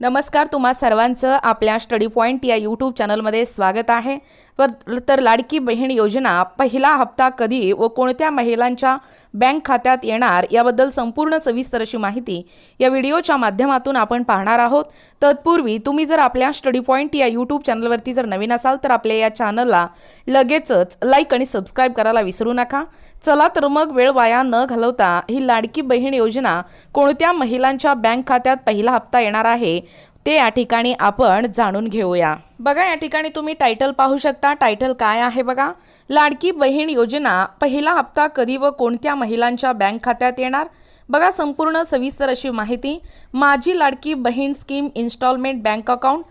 नमस्कार तुम्हा सर्वांचं आपल्या स्टडी पॉईंट या यूट्यूब चॅनलमध्ये स्वागत आहे. तर लाडकी बहीण योजना पहिला हप्ता कधी व कोणत्या महिलांच्या बँक खात्यात येणार याबद्दल संपूर्ण सविस्तर अशी माहिती या व्हिडिओच्या माध्यमातून आपण पाहणार आहोत. तत्पूर्वी तुम्ही जर आपल्या स्टडी पॉईंट या यूट्यूब चॅनलवरती जर नवीन असाल तर आपल्या या चॅनलला लगेचच लाईक आणि सबस्क्राईब करायला विसरू नका. चला तर मग वेळ वाया न घालवता ही लाडकी बहीण योजना कोणत्या महिलांच्या बँक खात्यात पहिला हप्ता येणार आहे ते या ठिकाणी आपण जाणून घेऊया. बघा या ठिकाणी तुम्ही टायटल पाहू शकता. टायटल काय आहे बघा? लाडकी बहीण योजना पहिला हप्ता कधी व कोणत्या महिलांच्या बँक खात्यात येणार? बघा संपूर्ण सविस्तर अशी माहिती. माझी Ladki Bahin scheme instalment bank account.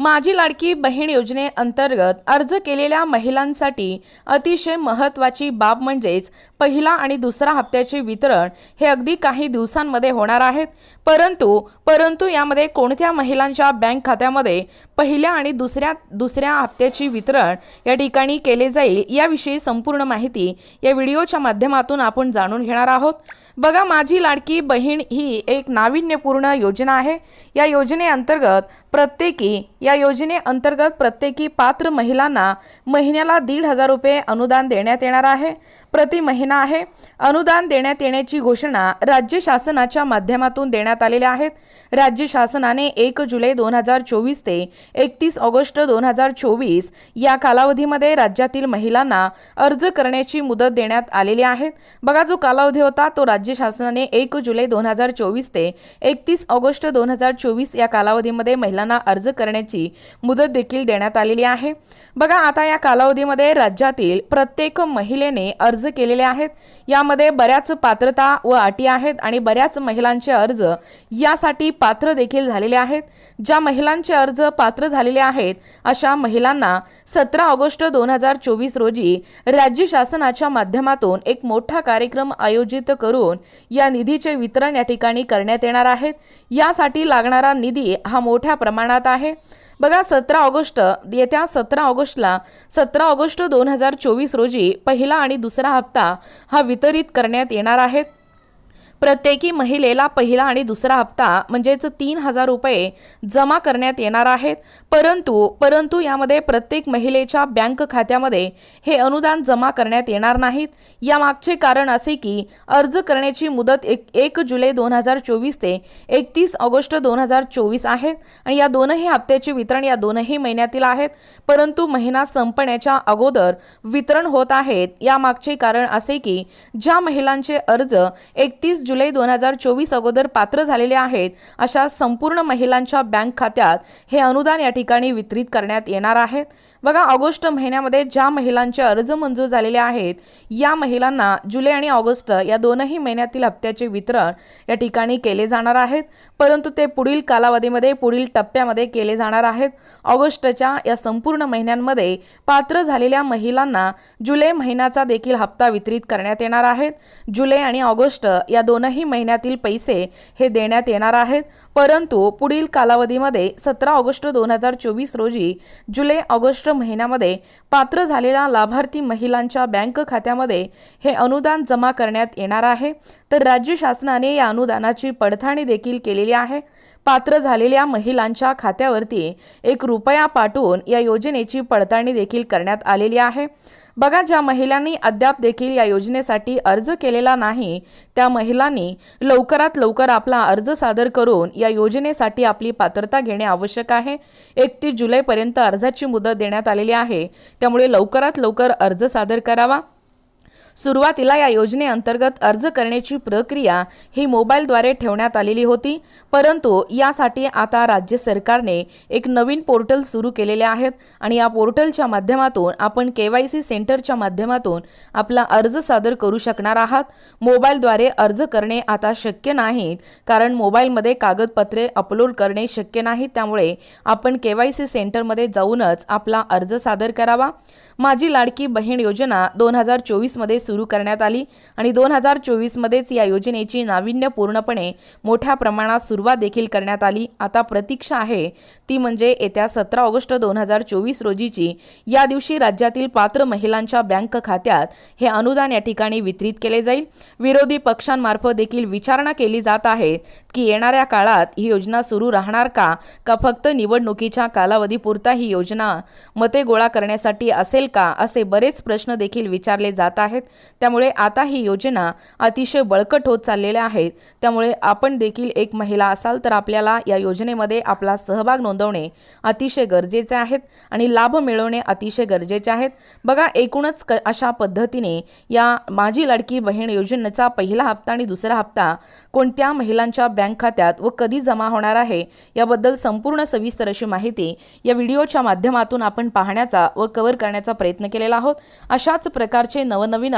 माझी लाडकी बहीण योजनेअंतर्गत अर्ज केलेल्या महिलांसाठी अतिशय महत्त्वाची बाब म्हणजेच पहिला आणि दुसरा हप्त्याचे वितरण हे अगदी काही दिवसांमध्ये होणार आहेत. परंतु परंतु यामध्ये कोणत्या महिलांच्या बँक खात्यामध्ये पहिल्या आणि दुसऱ्या दुसऱ्या हप्त्याची वितरण या ठिकाणी केले जाईल याविषयी संपूर्ण माहिती या व्हिडिओच्या माध्यमातून आपण जाणून घेणार आहोत. बघा माझी लाडकी बहीण ही एक नाविन्यपूर्ण योजना आहे. या योजनेअंतर्गत प्रत्येकी या योजनेअंतर्गत प्रत्येकी पात्र महिलांना महिन्याला दीड हजार रुपये अनुदान देण्यात येणार आहे. प्रति महिना आहे. अनुदान देण्यात येण्याची घोषणा राज्य शासनाच्या माध्यमातून देण्यात आलेल्या आहेत. राज्य शासनाने एक जुलै दोन हजार चोवीस ते एकतीस ऑगस्ट दोन हजार चोवीस या कालावधीमध्ये राज्यातील महिलांना अर्ज करण्याची मुदत देण्यात आलेली आहे. बघा जो कालावधी होता तो राज्य शासनाने एक जुलै दोन हजार चोवीस ते एकतीस ऑगस्ट दोन हजार चोवीस या कालावधीमध्ये महिला महिलांना अर्ज करण्याची मुदत देखील देण्यात आलेली आहे. बघा आता या कालावधीमध्ये राज्यातील प्रत्येक महिलेने अर्ज केलेले आहेत. यामध्ये बऱ्याच पात्रता व अटी आहेत आणि बऱ्याच महिलांचे अर्ज यासाठी पात्र देखील झालेले आहेत. ज्या महिलांचे अर्ज पात्र झालेले आहेत अशा महिलांना सतरा ऑगस्ट दोन हजार चोवीस रोजी राज्य शासनाच्या माध्यमातून एक मोठा कार्यक्रम आयोजित करून या निधीचे वितरण या ठिकाणी करण्यात येणार आहेत यासाठी लागणारा निधी हा मोठ्या प्रमाणात आहे. बघा सतरा ऑगस्ट येत्या सतरा ऑगस्टला सतरा ऑगस्ट दोन हजार चोवीस रोजी पहिला आणि दुसरा हप्ता हा वितरित करण्यात येणार आहे. प्रत्येकी महिलेला पहिला आणि दुसरा हप्ता म्हणजेच तीन हजार रुपये जमा करण्यात येणार आहेत. परंतु परंतु यामध्ये प्रत्येक महिलेच्या बँक खात्यामध्ये हे अनुदान जमा करण्यात येणार नाहीत. यामागचे कारण असे की अर्ज करण्याची मुदत एक एक जुलै दोन हजार चोवीस ते एकतीस ऑगस्ट दोन हजार चोवीस आहेत आणि या दोनही हप्त्याचे वितरण या दोनही महिन्यातील आहेत. परंतु महिना संपण्याच्या अगोदर वितरण होत आहेत. यामागचे कारण असे की ज्या महिलांचे अर्ज एकतीस जुलै दोन हजार चोवीस अगोदर पात्र झालेले आहेत अशा संपूर्ण महिलांच्या बँक खात्यात हे अनुदान या ठिकाणी वितरित करण्यात येणार आहेत बघा ऑगस्ट महिन्यामध्ये ज्या महिलांचे अर्ज मंजूर झालेले आहेत या महिलांना जुलै आणि ऑगस्ट या दोनही महिन्यातील हप्त्याचे वितरण या ठिकाणी केले जाणार आहेत. परंतु ते पुढील कालावधीमध्ये पुढील टप्प्यामध्ये केले जाणार आहेत. ऑगस्टच्या या संपूर्ण महिन्यांमध्ये पात्र झालेल्या महिलांना जुलै महिन्याचा देखील हप्ता वितरित करण्यात येणार आहेत जुलै आणि ऑगस्ट या दोन दोनही महिन्यातील पैसे हे देण्यात येणार आहेत. परंतु पुढील कालावधीमध्ये सतरा ऑगस्ट दोन हजार चोवीस रोजी जुलै ऑगस्ट महिन्यामध्ये पात्र झालेल्या लाभार्थी महिलांच्या बँक खात्यामध्ये हे अनुदान जमा करण्यात येणार आहे. तर राज्य शासनाने या अनुदानाची पडताळणी देखील केलेली आहे. पात्र झालेल्या महिलांच्या खात्यावरती एक रुपया पाठवून या योजनेची पडताळणी देखील करण्यात आलेली आहे. बघा ज्या महिलांनी अद्याप देखील या योजनेसाठी अर्ज केलेला नाही त्या महिलांनी लवकरात लवकर आपला अर्ज सादर करून या योजनेसाठी आपली पात्रता घेणे आवश्यक आहे. एकतीस जुलैपर्यंत अर्जाची मुदत देण्यात आलेली आहे. त्यामुळे लवकरात लवकर अर्ज सादर करावा. सुरुवातीला या योजनेअंतर्गत अर्ज करण्याची प्रक्रिया ही मोबाईलद्वारे ठेवण्यात आलेली होती परंतु यासाठी आता राज्य सरकारने एक नवीन पोर्टल सुरू केलेले आहेत आणि या पोर्टलच्या माध्यमातून आपण के वाय सी सेंटरच्या माध्यमातून आपला अर्ज सादर करू शकणार आहात. मोबाईलद्वारे अर्ज करणे आता शक्य नाहीत कारण मोबाईलमध्ये कागदपत्रे अपलोड करणे शक्य नाही त्यामुळे आपण के वाय सी सेंटरमध्ये जाऊनच आपला अर्ज सादर करावा. माझी लाडकी बहीण योजना दोन हजार चोवीसमध्ये सुरू करण्यात आली आणि दोन हजार चोवीसमध्येच या योजनेची नाविन्यपूर्णपणे मोठ्या प्रमाणात सुरुवात देखील करण्यात आली. आता प्रतीक्षा आहे. ती म्हणजे येत्या सतरा ऑगस्ट दोन हजार चोवीस रोजीची. या दिवशी राज्यातील पात्र महिलांच्या बँक खात्यात हे अनुदान या ठिकाणी वितरित केले जाईल. विरोधी पक्षांमार्फत देखील विचारणा केली जात आहे की येणाऱ्या काळात ही योजना सुरू राहणार का का फक्त निवडणुकीच्या कालावधीपुरता ही योजना मते गोळा करण्यासाठी असेल का असे बरेच प्रश्न देखील विचारले जात आहेत. त्यामुळे आता ही योजना अतिशय बळकट होत चाललेल्या आहेत. त्यामुळे आपण देखील एक महिला असाल तर आपल्याला या योजनेमध्ये आपला सहभाग नोंदवणे अतिशय गरजेचे आहेत आणि लाभ मिळवणे अतिशय गरजेचे आहेत. बघा एकूणच क अशा पद्धतीने या माझी लाडकी बहीण योजनेचा पहिला हप्ता आणि दुसरा हप्ता कोणत्या महिलांच्या बँक खात्यात व कधी जमा होणार आहे याबद्दल संपूर्ण सविस्तर अशी माहिती या व्हिडिओच्या माध्यमातून आपण पाहण्याचा व कव्हर करण्याचा प्रयत्न केलेला आहोत. अशाच प्रकारचे नवनवीन